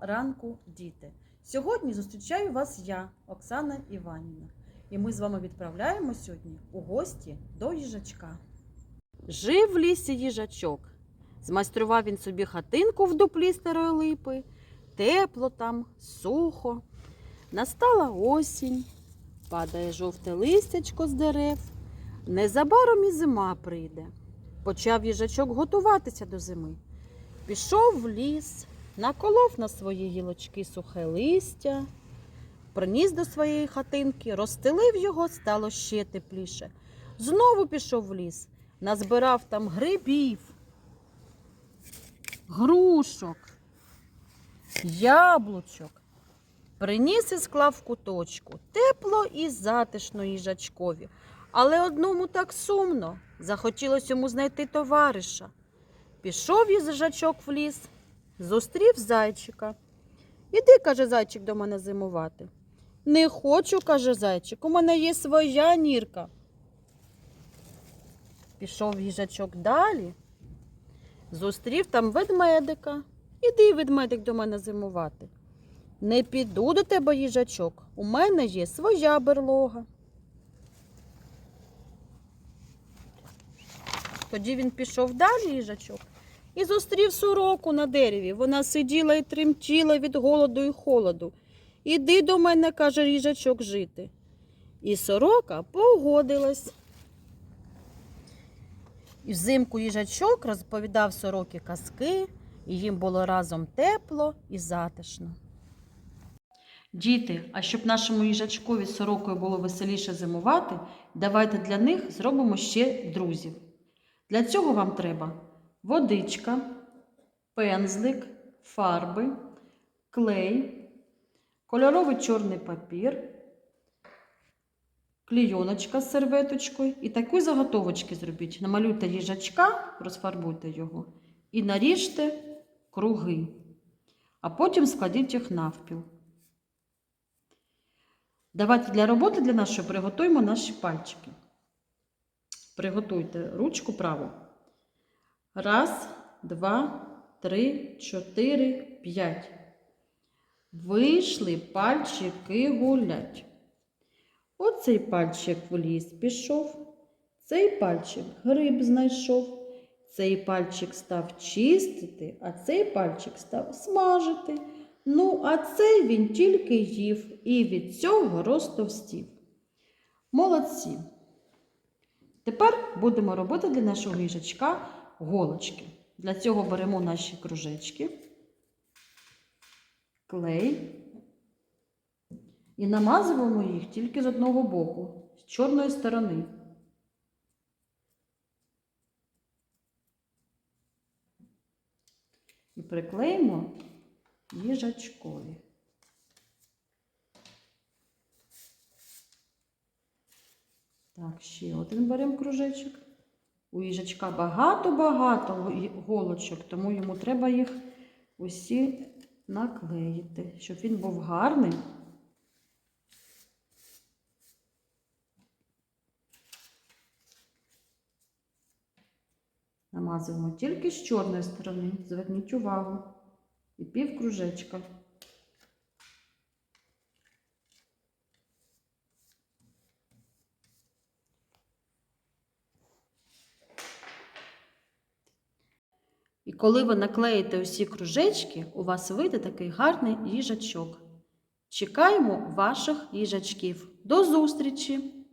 ранку, діти! Сьогодні зустрічаю вас я, Оксана Іванівна, і ми з вами відправляємо сьогодні у гості до їжачка. Жив в лісі їжачок. Змайстрував він собі хатинку в дуплі старої липи, тепло там, сухо. Настала осінь, падає жовте листячко з дерев. Незабаром і зима прийде. Почав їжачок готуватися до зими. Пішов в ліс, наколов на свої гілочки сухе листя, приніс до своєї хатинки, розстелив його, стало ще тепліше. Знову пішов в ліс, назбирав там грибів, грушок, яблучок. Приніс і склав куточку. Тепло і затишно їжачкові. Але одному так сумно. Захотілося йому знайти товариша. Пішов їжачок в ліс, зустрів зайчика. Іди, каже зайчик, до мене зимувати. Не хочу, каже зайчик, у мене є своя нірка. Пішов їжачок далі, зустрів там ведмедика. Іди, ведмедик, до мене зимувати. Не піду до тебе, їжачок. У мене є своя берлога. Тоді він пішов далі, їжачок, і зустрів сороку на дереві. Вона сиділа і тремтіла від голоду і холоду. Іди до мене, каже їжачок, жити. І сорока погодилась. І взимку їжачок розповідав сороки казки, і їм було разом тепло і затишно. Діти, а щоб нашому їжачкові сорокою було веселіше зимувати, давайте для них зробимо ще друзів. Для цього вам треба водичка, пензлик, фарби, клей, кольоровий чорний папір, клійоночка з серветочкою і такі заготовочки зробіть. Намалюйте їжачка, розфарбуйте його і наріжте круги, а потім складіть їх навпіл. Давайте для роботи для нашої приготуємо наші пальчики. Приготуйте ручку праву. Раз, два, три, чотири, п'ять. Вийшли пальчики гулять. Оцей пальчик в ліс пішов, цей пальчик гриб знайшов, цей пальчик став чистити, а цей пальчик став смажити. Ну, а цей він тільки їв і від цього розтовстів. Молодці! Тепер будемо робити для нашого їжачка голочки. Для цього беремо наші кружечки, клей і намазуємо їх тільки з одного боку, з чорної сторони. І приклеїмо їжачкові. Так, ще один беремо кружечок. У їжачка багато-багато голочок, тому йому треба їх усі наклеїти, щоб він був гарний. Намазуємо тільки з чорної сторони, зверніть увагу. І пів кружечка. Коли ви наклеїте усі кружечки, у вас вийде такий гарний їжачок. Чекаємо ваших їжачків. До зустрічі!